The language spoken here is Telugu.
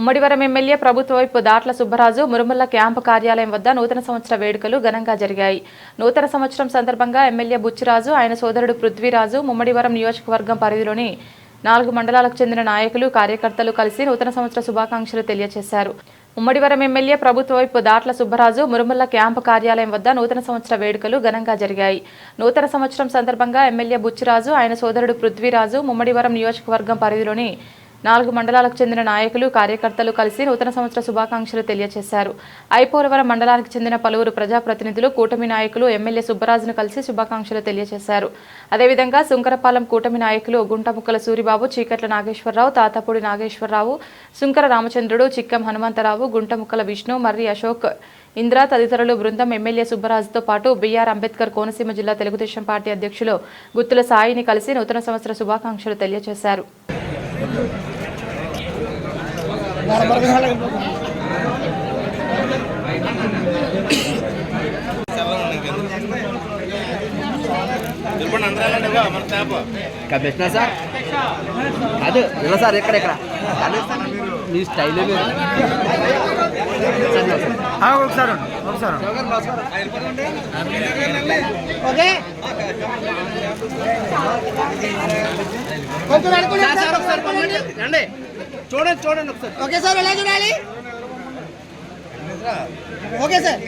ఉమ్మడివరం ఎమ్మెల్యే ప్రభుత్వ వైపు దాట్ల సుబ్బరాజు మురుమల్ల క్యాంపు కార్యాలయం వద్ద నూతన సంవత్సర వేడుకలు ఘనంగా జరిగాయి. నూతన సంవత్సరం సందర్భంగా ఎమ్మెల్యే బుచ్చిరాజు ఆయన సోదరుడు పృథ్వీరాజు ముమ్మడివరం నియోజకవర్గం పరిధిలోని నాలుగు మండలాలకు చెందిన నాయకులు కార్యకర్తలు కలిసి నూతన సంవత్సర శుభాకాంక్షలు తెలియజేశారు ఉమ్మడివరం ఎమ్మెల్యే ప్రభుత్వ వైపు దాట్ల సుబ్బరాజు మురుమల్ల క్యాంపు కార్యాలయం వద్ద నూతన సంవత్సర వేడుకలు ఘనంగా జరిగాయి. నూతన సంవత్సరం సందర్భంగా ఎమ్మెల్యే బుచ్చిరాజు ఆయన సోదరుడు పృథ్వీరాజు ముమ్మడివరం నియోజకవర్గం పరిధిలోని నాలుగు మండలాలకు చెందిన నాయకులు కార్యకర్తలు కలిసి నూతన సంవత్సర శుభాకాంక్షలు తెలియజేశారు ఐపోలవరం మండలానికి చెందిన పలువురు ప్రజాప్రతినిధులు కూటమి నాయకులు ఎమ్మెల్యే సుబ్బరాజును కలిసి శుభాకాంక్షలు తెలియజేశారు అదేవిధంగా సుంకరపాలెం కూటమి నాయకులు గుంటముక్కల సూరిబాబు చీకట్ల నాగేశ్వరరావు తాతపూడి నాగేశ్వరరావు సుంకర రామచంద్రుడు చిక్కం హనుమంతరావు గుంటముక్కల విష్ణు మర్రి అశోక్ ఇంద్ర తదితరులు బృందం ఎమ్మెల్యే సుబ్బరాజుతో పాటు బీఆర్ అంబేద్కర్ కోనసీమ జిల్లా తెలుగుదేశం పార్టీ అధ్యక్షులు గుత్తుల సాయిని కలిసి నూతన సంవత్సర శుభాకాంక్షలు తెలియజేశారు తిరుపతి సార్? అది ఇలా సార్? ఇక్కడ ఇక్కడ మీ స్టైల్ మీరు సార్. ఒకసారి ఒకసారి కొంచెం ఒకసారి పంపండి. రండి. చూడండి చూడండి ఒకసారి. ఓకే సార్ ఎలా చూడాలి? Okay sir.